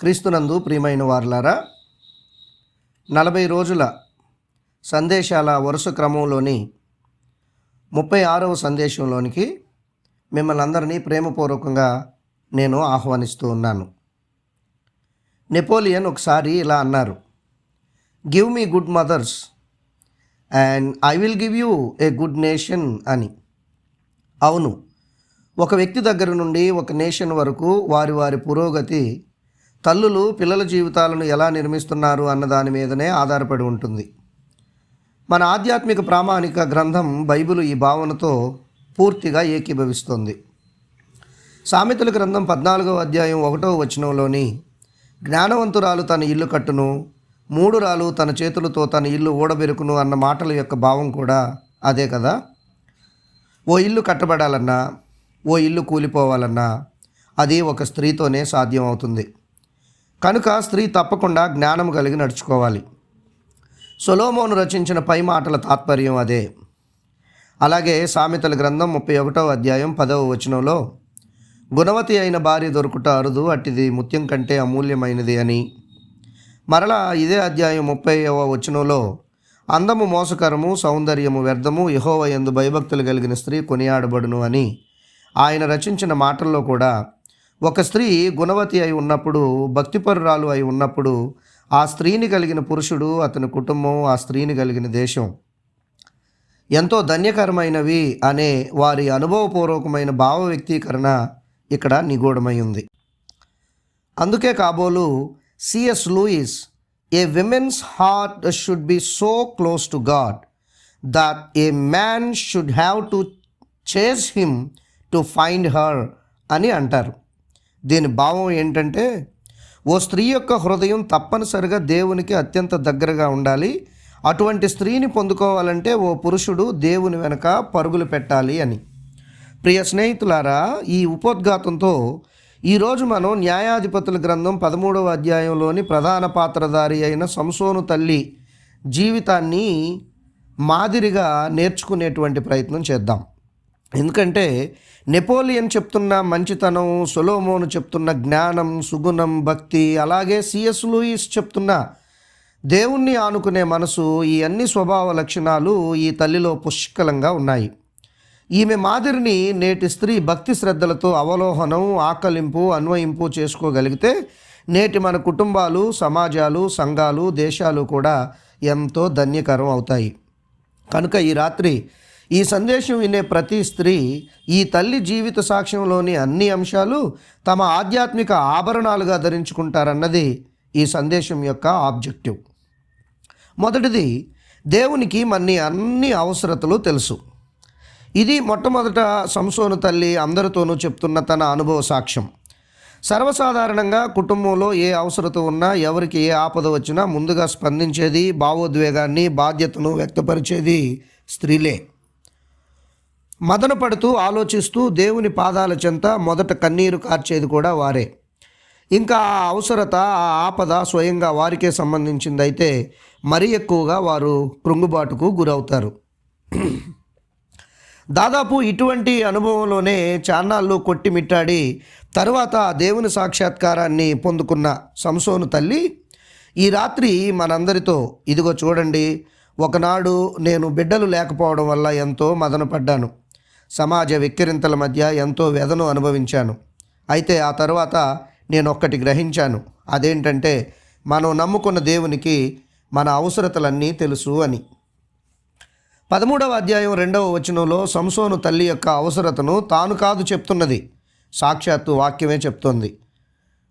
క్రీస్తునందు ప్రియమైన వార్లారా నలభై రోజుల సందేశాల వరుస క్రమంలోని ముప్పై ఆరవ సందేశంలోనికి మిమ్మల్ని అందరినీ ప్రేమపూర్వకంగా నేను ఆహ్వానిస్తూ ఉన్నాను. నెపోలియన్ ఒకసారి ఇలా అన్నారు give me good mothers and I will give you a good nation అని. అవును ఒక వ్యక్తి దగ్గర నుండి ఒక నేషన్ వరకు వారి వారి పురోగతి తల్లులు పిల్లల జీవితాలను ఎలా నిర్మిస్తున్నారు అన్న దాని మీదనే ఆధారపడి ఉంటుంది. మన ఆధ్యాత్మిక ప్రామాణిక గ్రంథం బైబిల్ ఈ భావనతో పూర్తిగా ఏకీభవిస్తుంది. సామెతల గ్రంథం పద్నాలుగవ అధ్యాయం ఒకటవ వచనంలోని జ్ఞానవంతురాలు తన ఇల్లు కట్టును మూడు రాలు తన చేతులతో తన ఇల్లు ఊడబెరుకును అన్న మాటల యొక్క భావం కూడా అదే కదా? ఓ ఇల్లు కట్టబడాలన్నా ఓ ఇల్లు కూలిపోవాలన్నా అది ఒక స్త్రీతోనే సాధ్యం అవుతుంది కనుక స్త్రీ తప్పకుండా జ్ఞానం కలిగి నడుచుకోవాలి. సొలోమోను రచించిన పై మాటల తాత్పర్యం అదే. అలాగే సామెతల గ్రంథం ముప్పై ఒకటవ అధ్యాయం పదవ వచనంలో గుణవతి అయిన భార్య దొరుకుట అరుదు అట్టిది ముత్యం కంటే అమూల్యమైనది అని. మరలా ఇదే అధ్యాయం ముప్పైవ వచనంలో అందము మోసకరము సౌందర్యము వ్యర్థము యహోవ ఎందు భయభక్తులు కలిగిన స్త్రీ కొనియాడబడును అని ఆయన రచించిన మాటల్లో కూడా ఒక స్త్రీ గుణవతి అయి ఉన్నప్పుడు భక్తిపరురాలు అయి ఉన్నప్పుడు ఆ స్త్రీని కలిగిన పురుషుడు అతని కుటుంబం ఆ స్త్రీని కలిగిన దేశం. ఎంతో ధన్యకరమైనవి అనే వారి అనుభవపూర్వకమైన భావ వ్యక్తీకరణ ఇక్కడ నిగూఢమై ఉంది అందుకే కాబోలు C S Lewis a women's heart should be so close to God that a man should have to chase him to find her అని అంటారు. దీని భావం ఏంటంటే ఓ స్త్రీ యొక్క హృదయం తప్పనిసరిగా దేవునికి అత్యంత దగ్గరగా ఉండాలి. అటువంటి స్త్రీని పొందుకోవాలంటే ఓ పురుషుడు దేవుని వెనక పరుగులు పెట్టాలి అని. ప్రియ స్నేహితులారా ఈ ఉపోద్ఘాతంతో ఈరోజు మనం న్యాయాధిపతుల గ్రంథం పదమూడవ అధ్యాయంలోని ప్రధాన పాత్రధారి అయిన సంసోను తల్లి జీవితాన్ని మాదిరిగా నేర్చుకునేటువంటి ప్రయత్నం చేద్దాం. ఎందుకంటే నెపోలియన్ చెప్తున్న మంచితనం సొలోమోను చెప్తున్న జ్ఞానం సుగుణం భక్తి అలాగే సిఎస్ లూయిస్ చెప్తున్న దేవుణ్ణి ఆనుకునే మనసు ఈ అన్ని స్వభావ లక్షణాలు ఈ తల్లిలో పుష్కలంగా ఉన్నాయి. ఈమె మాదిరిని నేటి స్త్రీ భక్తి శ్రద్ధలతో అవలోహనం ఆకలింపు అన్వయింపు చేసుకోగలిగితే నేటి మన కుటుంబాలు సమాజాలు సంఘాలు దేశాలు కూడా ఎంతో ధన్యకరం అవుతాయి. కనుక ఈ రాత్రి ఈ సందేశం వినే ప్రతి స్త్రీ ఈ తల్లి జీవిత సాక్ష్యంలోని అన్ని అంశాలు తమ ఆధ్యాత్మిక ఆభరణాలుగా ధరించుకుంటారన్నది ఈ సందేశం యొక్క ఆబ్జెక్టివ్. మొదటిది దేవునికి మన్ని అన్ని అవసరతలు తెలుసు. ఇది మొట్టమొదట సంసోను తల్లి అందరితోనూ చెప్తున్న తన అనుభవ సాక్ష్యం. సర్వసాధారణంగా కుటుంబంలో ఏ అవసరత ఉన్నా ఎవరికి ఏ ఆపద వచ్చినా ముందుగా స్పందించేది భావోద్వేగాన్ని బాధ్యతను వ్యక్తపరిచేది స్త్రీలే. మదన పడుతూ ఆలోచిస్తూ దేవుని పాదాల చెంత మొదట కన్నీరు కార్చేది కూడా వారే. ఇంకా ఆ అవసరత ఆ ఆపద స్వయంగా వారికే సంబంధించిందైతే మరీ ఎక్కువగా వారు కృంగుబాటుకు గురవుతారు. దాదాపు ఇటువంటి అనుభవంలోనే చాన్నాళ్ళు కొట్టిమిట్టాడి తరువాత దేవుని సాక్షాత్కారాన్ని పొందుకున్న సంసోను తల్లి ఈ రాత్రి మనందరితో ఇదిగో చూడండి ఒకనాడు నేను బిడ్డలు లేకపోవడం వల్ల ఎంతో మదనపడ్డాను సమాజ వెక్కిరింతల మధ్య ఎంతో వ్యధను అనుభవించాను. అయితే ఆ తర్వాత నేను ఒక్కటి గ్రహించాను. అదేంటంటే మనం నమ్ముకున్న దేవునికి మన అవసరతలన్నీ తెలుసు అని. పదమూడవ అధ్యాయం రెండవ వచనంలో సంసోను తల్లి యొక్క అవసరతను తాను కాదు చెప్తున్నది. సాక్షాత్తు వాక్యమే చెప్తోంది.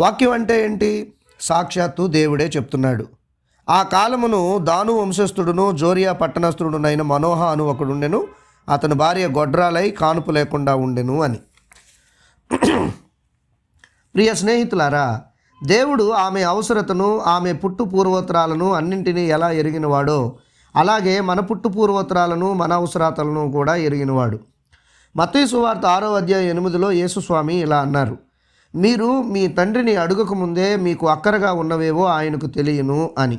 వాక్యం అంటే ఏంటి? సాక్షాత్తు దేవుడే చెప్తున్నాడు. ఆ కాలమును దాను వంశస్థుడును జోరియా పట్టణస్థుడునైన మనోహ అను ఒకడుండెను. అతని భార్య గొడ్రాలై కానుపు లేకుండా ఉండెను అని. ప్రియ స్నేహితులారా దేవుడు ఆమె అవసరతను ఆమె పుట్టు పూర్వోత్తరాలను అన్నింటినీ ఎలా ఎరిగినవాడో అలాగే మన పుట్టు పూర్వోత్తరాలను మన అవసరాతలను కూడా ఎరిగినవాడు. మత్తయి సువార్త ఆరో అధ్యాయం ఎనిమిదిలో యేసుస్వామి ఇలా అన్నారు మీరు మీ తండ్రిని అడుగక ముందే మీకు అక్కరగా ఉన్నవేవో ఆయనకు తెలియను అని.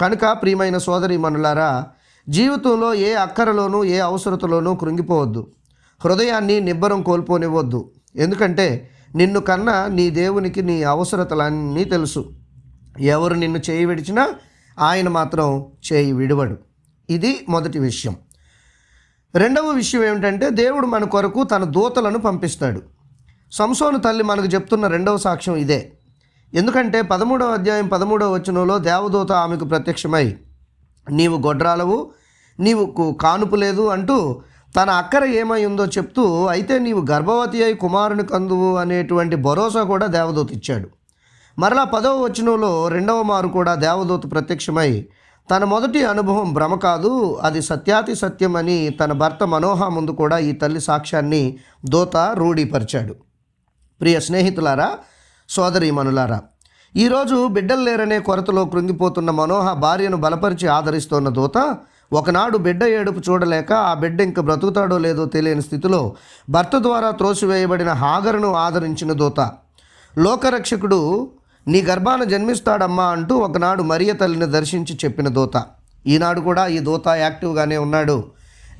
కనుక ప్రియమైన సోదరి మనులారా జీవితంలో ఏ అక్కరలోనూ ఏ అవసరతలోనూ కృంగిపోవద్దు. హృదయాన్ని నిబ్బరం కోల్పోనివ్వద్దు. ఎందుకంటే నిన్ను కన్నా నీ దేవునికి నీ అవసరతలన్నీ తెలుసు. ఎవరు నిన్ను చేయి విడిచినా ఆయన మాత్రం చేయి విడవడు. ఇది మొదటి విషయం. రెండవ విషయం ఏమిటంటే దేవుడు మన కొరకు తన దూతలను పంపిస్తాడు. సంసోను తల్లి మనకు చెప్తున్న రెండవ సాక్ష్యం ఇదే. ఎందుకంటే పదమూడవ అధ్యాయం పదమూడవ వచనంలో దేవదూత ఆమెకు ప్రత్యక్షమై నీవు గొడ్రాలవు నీవు కు- కానుపు లేదు అంటూ తన అక్కర ఏమై ఉందో చెప్తూ అయితే నీవు గర్భవతి అయి కుమారుని కందువు అనేటువంటి భరోసా కూడా దేవదూత ఇచ్చాడు. మరలా పదవ వచనంలో రెండవ మారు కూడా దేవదూత ప్రత్యక్షమై తన మొదటి అనుభవం భ్రమ కాదు అది సత్యాతి సత్యమని తన భర్త మనోహ ముందు కూడా ఈ తల్లి సాక్ష్యాన్ని దూత రూఢీపరిచాడు. ప్రియ స్నేహితులారా సోదరీమణులారా ఈరోజు బిడ్డలు లేరనే కొరతలో కృంగిపోతున్న మనోహ భార్యను బలపరిచి ఆదరిస్తోన్న దూత ఒకనాడు బిడ్డ ఏడుపు చూడలేక ఆ బిడ్డ ఇంక బ్రతుకుతాడో లేదో తెలియని స్థితిలో భర్త ద్వారా త్రోసివేయబడిన హాగరును ఆదరించిన దూత లోకరక్షకుడు నీ గర్భాన జన్మిస్తాడమ్మా అంటూ ఒకనాడు మరియ తల్లిని దర్శించి చెప్పిన దూత ఈనాడు కూడా ఈ దూత యాక్టివ్గానే ఉన్నాడు.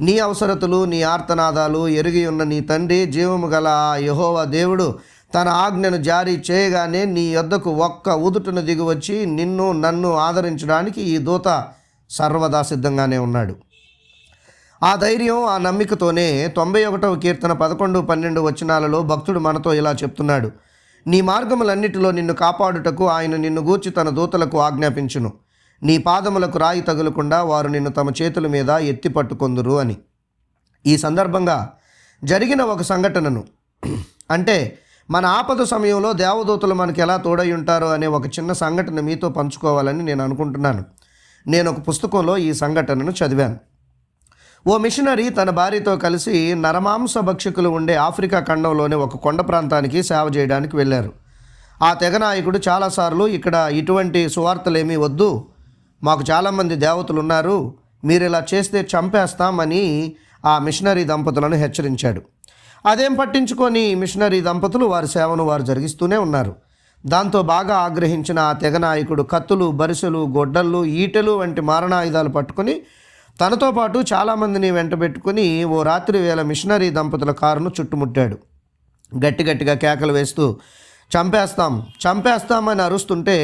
నీ అవసరతలు నీ ఆర్తనాదాలు ఎరిగి ఉన్న నీ తండ్రి జీవము గల ఆ దేవుడు తన ఆజ్ఞను జారీ చేయగానే నీ యొద్దకు ఒక్క ఉదుటును దిగివచ్చి నిన్ను నన్ను ఆదరించడానికి ఈ దూత సర్వదా సిద్ధంగానే ఉన్నాడు. ఆ ధైర్యం ఆ నమ్మికతోనే తొంభై ఒకటవ కీర్తన పదకొండు పన్నెండు వచనాలలో భక్తుడు మనతో ఇలా చెప్తున్నాడు. నీ మార్గములన్నిటిలో నిన్ను కాపాడుటకు ఆయన నిన్ను గూర్చి తన దూతలకు ఆజ్ఞాపించును. నీ పాదములకు రాయి తగులకుండా వారు నిన్ను తమ చేతుల మీద ఎత్తి పట్టుకొందురు అని. ఈ సందర్భంగా జరిగిన ఒక సంఘటనను అంటే మన ఆపద సమయంలో దేవదూతలు మనకు ఎలా తోడై ఉంటారో అనే ఒక చిన్న సంఘటన మీతో పంచుకోవాలని నేను అనుకుంటున్నాను. నేను ఒక పుస్తకంలో ఈ సంఘటనను చదివాను. ఓ మిషనరీ తన భార్యతో కలిసి నరమాంస భక్షకులు ఉండే ఆఫ్రికా ఖండంలోని ఒక కొండ ప్రాంతానికి సేవ చేయడానికి వెళ్ళారు. ఆ తెగ నాయకుడు చాలాసార్లు ఇక్కడ ఇటువంటి సువార్తలేమీ వద్దు మాకు చాలామంది దేవతలు ఉన్నారు మీరు ఇలా చేస్తే చంపేస్తామని ఆ మిషనరీ దంపతులను హెచ్చరించాడు. అదేం పట్టించుకొని మిషనరీ దంపతులు వారి సేవను వారు జరిగిస్తూనే ఉన్నారు. దాంతో బాగా ఆగ్రహించిన ఆ తెగ నాయకుడు కత్తులు బరిసెలు గొడ్డళ్ళు ఈటెలు వంటి మారణాయుధాలు పట్టుకొని తనతో పాటు చాలామందిని వెంటబెట్టుకుని ఓ రాత్రి వేళ మిషనరీ దంపతుల కారును చుట్టుముట్టాడు. గట్టి గట్టిగా కేకలు వేస్తూ చంపేస్తాం చంపేస్తామని అరుస్తుంటే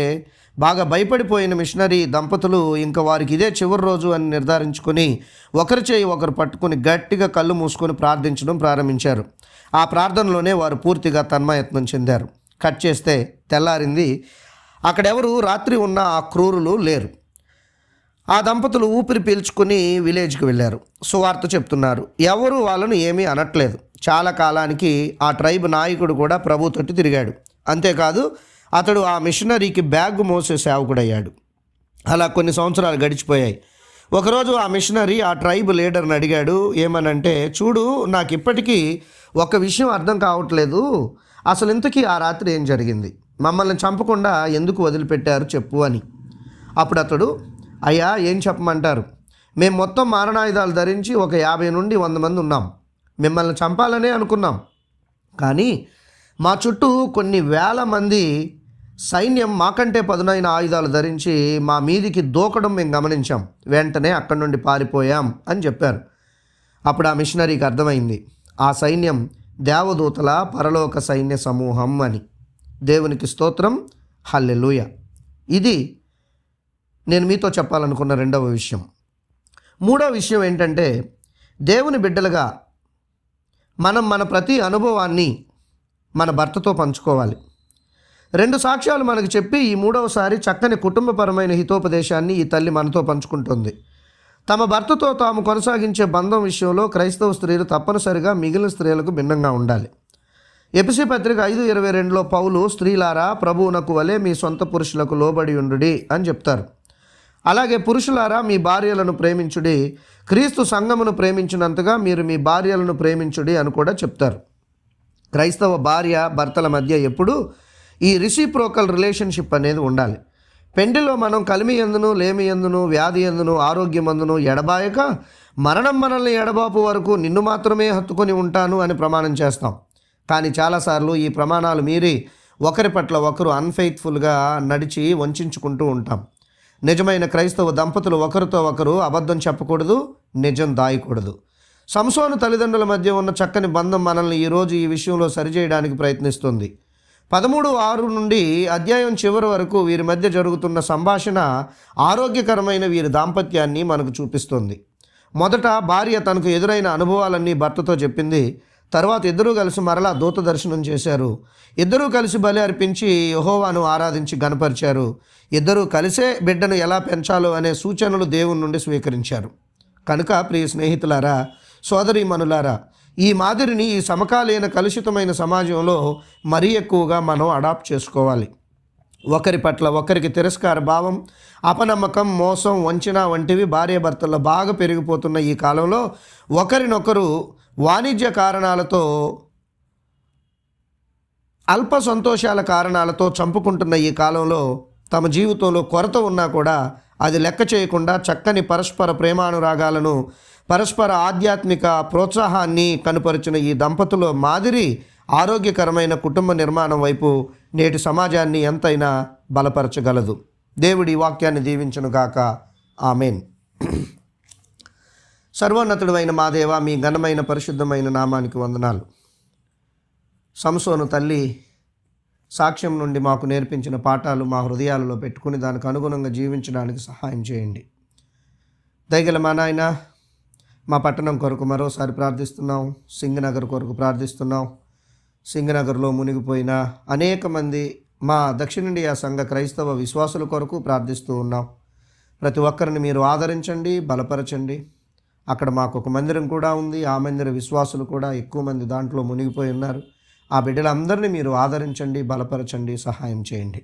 బాగా భయపడిపోయిన మిషనరీ దంపతులు ఇంకా వారికి ఇదే చివరి రోజు అని నిర్ధారించుకొని ఒకరి చేయి ఒకరు పట్టుకుని గట్టిగా కళ్ళు మూసుకొని ప్రార్థించడం ప్రారంభించారు. ఆ ప్రార్థనలోనే వారు పూర్తిగా తన్మయత్నం చెందారు. కట్ చేస్తే తెల్లారింది. అక్కడెవరు రాత్రి ఉన్న ఆ క్రూరులు లేరు. ఆ దంపతులు ఊపిరి పీల్చుకుని విలేజ్కి వెళ్ళారు. సువార్త చెప్తున్నారు. ఎవరు వాళ్ళను ఏమీ అనట్లేదు. చాలా కాలానికి ఆ ట్రైబ్ నాయకుడు కూడా ప్రభుతోటి తిరిగాడు. అంతేకాదు అతడు ఆ మిషనరీకి బ్యాగ్ మోసే సేవకుడయ్యాడు. అలా కొన్ని సంవత్సరాలు గడిచిపోయాయి. ఒకరోజు ఆ మిషనరీ ఆ ట్రైబ్ లీడర్ని అడిగాడు. ఏమనంటే చూడు నాకు ఇప్పటికీ ఒక విషయం అర్థం కావట్లేదు. అసలు ఇంతకీ ఆ రాత్రి ఏం జరిగింది? మమ్మల్ని చంపకుండా ఎందుకు వదిలిపెట్టారు చెప్పు అని. అప్పుడు అతడు అయ్యా ఏం చెప్పమంటారు? మేము మొత్తం మారణాయుధాలు ధరించి ఒక యాభై నుండి వంద మంది ఉన్నాం. మిమ్మల్ని చంపాలనే అనుకున్నాం. కానీ మా చుట్టూ కొన్ని వేల మంది సైన్యం మాకంటే పదునైన ఆయుధాలు ధరించి మా మీదికి దూకడం మేము గమనించాం. వెంటనే అక్కడి నుండి పారిపోయాం అని చెప్పారు. అప్పుడు ఆ మిషనరీకి అర్థమైంది. ఆ సైన్యం దేవదూతల పరలోక సైన్య సమూహం అని. దేవునికి స్తోత్రం. హల్లెలూయ. ఇది నేను మీతో చెప్పాలనుకున్న రెండవ విషయం. మూడవ విషయం ఏంటంటే దేవుని బిడ్డలుగా మనం మన ప్రతి అనుభవాన్ని మన భర్తతో పంచుకోవాలి. రెండు సాక్ష్యాలు మనకు చెప్పి ఈ మూడవసారి చక్కని కుటుంబపరమైన హితోపదేశాన్ని ఈ తల్లి మనతో పంచుకుంటుంది. తమ భర్తతో తాము కొనసాగించే బంధం విషయంలో క్రైస్తవ స్త్రీలు తప్పనిసరిగా మిగిలిన స్త్రీలకు భిన్నంగా ఉండాలి. ఎపిసి పత్రిక ఐదు ఇరవై రెండులో పౌలు స్త్రీలారా ప్రభువునకు వలె మీ సొంత పురుషులకు లోబడి ఉండుడి అని చెప్తారు. అలాగే పురుషులారా మీ భార్యలను ప్రేమించుడి క్రీస్తు సంఘమును ప్రేమించినంతగా మీరు మీ భార్యలను ప్రేమించుడి అని కూడా చెప్తారు. క్రైస్తవ భార్య భర్తల మధ్య ఎప్పుడూ ఈ రిసిప్రోకల్ రిలేషన్షిప్ అనేది ఉండాలి. పెండిలో మనం కలిమి ఎందును లేమి ఎందును వ్యాధి ఎందును ఆరోగ్యమందును ఎడబాయక మరణం మనల్ని ఎడబాపు వరకు నిన్ను మాత్రమే హత్తుకొని ఉంటాను అని ప్రమాణం చేస్తాం. కానీ చాలాసార్లు ఈ ప్రమాణాలు మీరి ఒకరి పట్ల ఒకరు అన్ఫెయిత్ఫుల్గా నడిచి వంచుకుంటూ ఉంటాం. నిజమైన క్రైస్తవ దంపతులు ఒకరితో ఒకరు అబద్ధం చెప్పకూడదు నిజం దాయకూడదు. సంసోను తల్లిదండ్రుల మధ్య ఉన్న చక్కని బంధం మనల్ని ఈరోజు ఈ విషయంలో సరిచేయడానికి ప్రయత్నిస్తుంది. పదమూడు ఆరు నుండి అధ్యాయం చివరి వరకు వీరి మధ్య జరుగుతున్న సంభాషణ ఆరోగ్యకరమైన వీరి దాంపత్యాన్ని మనకు చూపిస్తుంది. మొదట భార్య తనకు ఎదురైన అనుభవాలన్నీ భర్తతో చెప్పింది. తర్వాత ఇద్దరూ కలిసి మరలా దూత దర్శనం చేశారు. ఇద్దరూ కలిసి బలి అర్పించి యహోవాను ఆరాధించి గనపరిచారు ఇద్దరూ కలిసే బిడ్డను ఎలా పెంచాలో అనే సూచనలు దేవుని నుండి స్వీకరించారు. కనుక ప్రియ స్నేహితులారా సోదరీమణులారా ఈ మాదిరిని ఈ సమకాలీన కలుషితమైన సమాజంలో మరీ ఎక్కువగా మనం అడాప్ట్ చేసుకోవాలి. ఒకరి పట్ల ఒకరికి తిరస్కార భావం అపనమ్మకం మోసం వంచన వంటివి భార్యాభర్తల్లో బాగా పెరిగిపోతున్న ఈ కాలంలో ఒకరినొకరు వాణిజ్య కారణాలతో అల్ప సంతోషాల కారణాలతో చంపుకుంటున్న ఈ కాలంలో తమ జీవితంలో కొరత ఉన్నా కూడా అది లెక్క చేయకుండా చక్కని పరస్పర ప్రేమానురాగాలను పరస్పర ఆధ్యాత్మిక ప్రోత్సాహాన్ని కనుపరిచిన ఈ దంపతుల మాదిరి ఆరోగ్యకరమైన కుటుంబ నిర్మాణం వైపు నేటి సమాజాన్ని ఎంతైనా బలపరచగలదు. దేవుడి వాక్యాన్ని దీవించునుగాక ఆమెన్. సర్వోన్నతుడు అయిన మా మీ ఘనమైన పరిశుద్ధమైన నామానికి వందనాలు. సంసోను తల్లి సాక్ష్యం నుండి మాకు నేర్పించిన పాఠాలు మా హృదయాలలో పెట్టుకుని దానికి అనుగుణంగా జీవించడానికి సహాయం చేయండి. దయగల మా నాయన మా పట్టణం కొరకు మరోసారి ప్రార్థిస్తున్నాం. సింగనగర్ కొరకు ప్రార్థిస్తున్నాం. సింగనగర్లో మునిగిపోయిన అనేక మంది మా దక్షిణ ఇండియా సంఘ క్రైస్తవ విశ్వాసుల కొరకు ప్రార్థిస్తూ ఉన్నాం. ప్రతి ఒక్కరిని మీరు ఆదరించండి బలపరచండి. అక్కడ మాకు ఒక మందిరం కూడా ఉంది. ఆ మందిర విశ్వాసులు కూడా ఎక్కువ మంది దాంట్లో మునిగిపోయి ఉన్నారు. ఆ బిడ్డలందరినీ మీరు ఆదరించండి బలపరచండి సహాయం చేయండి.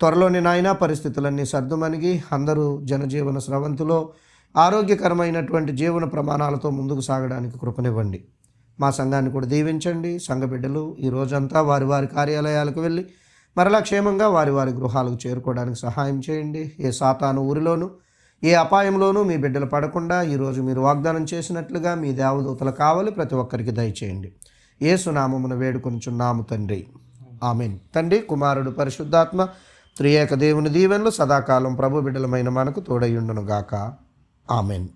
త్వరలోని నాయన పరిస్థితులన్నీ సర్దుమణిగి అందరూ జనజీవన స్రవంతిలో ఆరోగ్యకరమైనటువంటి జీవన ప్రమాణాలతో ముందుకు సాగడానికి కృపనివ్వండి. మా సంఘాన్ని కూడా దీవించండి. సంఘ బిడ్డలు ఈ రోజంతా వారి వారి కార్యాలయాలకు వెళ్ళి మరలా క్షేమంగా వారి వారి గృహాలకు చేరుకోవడానికి సహాయం చేయండి. ఏ సాతాను ఊరిలోనూ ఏ అపాయంలోనూ మీ బిడ్డలు పడకుండా ఈరోజు మీరు వాగ్దానం చేసినట్లుగా మీ దేవదూతలు కావాలి. ప్రతి ఒక్కరికి దయచేయండి. ఏసునామమును వేడుకొనుచున్నాము తండ్రి. ఆమెన్. తండ్రి కుమారుడు పరిశుద్ధాత్మ త్రియేక దేవుని దీవెనలు సదాకాలం ప్రభు బిడ్డలమైన మనకు తోడయుండునుగాక ఆమెన్.